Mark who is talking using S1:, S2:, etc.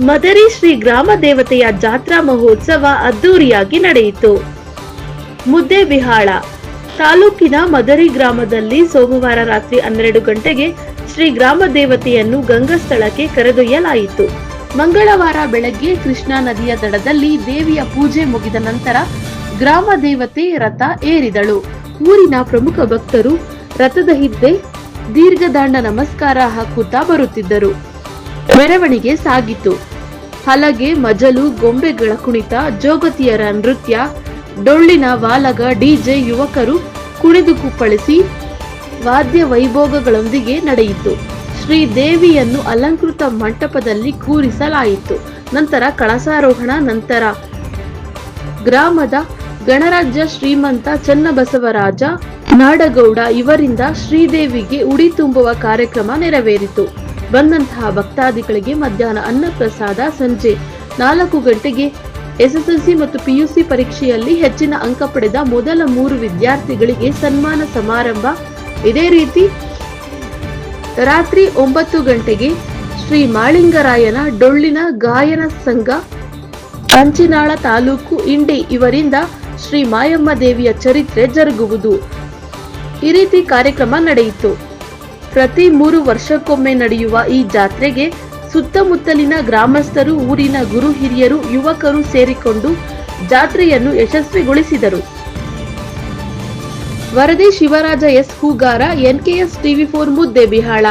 S1: ಮದರಿ ಶ್ರೀ ಗ್ರಾಮ ದೇವತೆಯ ಜಾತ್ರಾ ಮಹೋತ್ಸವ ಅದ್ದೂರಿಯಾಗಿ ನಡೆಯಿತು. ಮುದ್ದೇಬಿಹಾಳ ತಾಲೂಕಿನ ಮದರಿ ಗ್ರಾಮದಲ್ಲಿ ಸೋಮವಾರ ರಾತ್ರಿ ಹನ್ನೆರಡು ಗಂಟೆಗೆ ಶ್ರೀ ಗ್ರಾಮ ದೇವತೆಯನ್ನು ಗಂಗಸ್ಥಳಕ್ಕೆ ಕರೆದೊಯ್ಯಲಾಯಿತು. ಮಂಗಳವಾರ ಬೆಳಗ್ಗೆ ಕೃಷ್ಣಾ ನದಿಯ ದಡದಲ್ಲಿ ದೇವಿಯ ಪೂಜೆ ಮುಗಿದ ನಂತರ ಗ್ರಾಮ ದೇವತೆ ರಥ ಏರಿದಳು. ಊರಿನ ಪ್ರಮುಖ ಭಕ್ತರು ರಥದ ಹಿಂದೆ ದೀರ್ಘದಾಂಡ ನಮಸ್ಕಾರ ಹಾಕುತ್ತಾ ಬರುತ್ತಿದ್ದರು. ಮೆರವಣಿಗೆ ಸಾಗಿತು. ಹಲಗೆ, ಮಜಲು, ಗೊಂಬೆಗಳ ಕುಣಿತ, ಜೋಗತಿಯರ ನೃತ್ಯ, ಡೊಳ್ಳಿನ ವಾಲಗ ಡಿಜೆ ಯುವಕರು ಕುಣಿದು ಕುಪ್ಪಳಿಸಿ ವಾದ್ಯ ವೈಭೋಗಗಳೊಂದಿಗೆ ನಡೆಯಿತು. ಶ್ರೀ ದೇವಿಯನ್ನು ಅಲಂಕೃತ ಮಂಟಪದಲ್ಲಿ ಕೂರಿಸಲಾಯಿತು. ನಂತರ ಕಳಸಾರೋಹಣ, ನಂತರ ಗ್ರಾಮದ ಗಣರಾಜ್ಯ ಶ್ರೀಮಂತ ಚನ್ನಬಸವರಾಜ ನಾಡಗೌಡ ಇವರಿಂದ ಶ್ರೀದೇವಿಗೆ ಉಡಿ ತುಂಬುವ ಕಾರ್ಯಕ್ರಮ ನೆರವೇರಿತು. ಬಂದಂತಹ ಭಕ್ತಾದಿಗಳಿಗೆ ಮಧ್ಯಾಹ್ನ ಅನ್ನ ಪ್ರಸಾದ ಸಂಜೆ ನಾಲ್ಕು ಗಂಟೆಗೆ ಎಸ್ಎಸ್ಎಲ್ಸಿ ಮತ್ತು ಪಿಯುಸಿ ಪರೀಕ್ಷೆಯಲ್ಲಿ ಹೆಚ್ಚಿನ ಅಂಕ ಪಡೆದ ಮೊದಲ ಮೂರು ವಿದ್ಯಾರ್ಥಿಗಳಿಗೆ ಸನ್ಮಾನ ಸಮಾರಂಭ. ಇದೇ ರೀತಿ ರಾತ್ರಿ ಒಂಬತ್ತು ಗಂಟೆಗೆ ಶ್ರೀ ಮಾಳಿಂಗರಾಯನ ಡೊಳ್ಳಿನ ಗಾಯನ ಸಂಘ ಕಂಚಿನಾಳ ತಾಲೂಕು ಇಂಡಿ ಇವರಿಂದ ಶ್ರೀ ಮಾಯಮ್ಮ ದೇವಿಯ ಚರಿತ್ರೆ ಜರುಗುವುದು. ಈ ರೀತಿ ಕಾರ್ಯಕ್ರಮ ನಡೆಯಿತು. ಪ್ರತಿ ಮೂರು ವರ್ಷಕ್ಕೊಮ್ಮೆ ನಡೆಯುವ ಈ ಜಾತ್ರೆಗೆ ಸುತ್ತಮುತ್ತಲಿನ ಗ್ರಾಮಸ್ಥರು, ಊರಿನ ಗುರು ಹಿರಿಯರು, ಯುವಕರು ಸೇರಿಕೊಂಡು ಜಾತ್ರೆಯನ್ನು ಯಶಸ್ವಿಗೊಳಿಸಿದರು. ವರದಿ Shivaraj S. Hoogar NKS TV four Muddebihal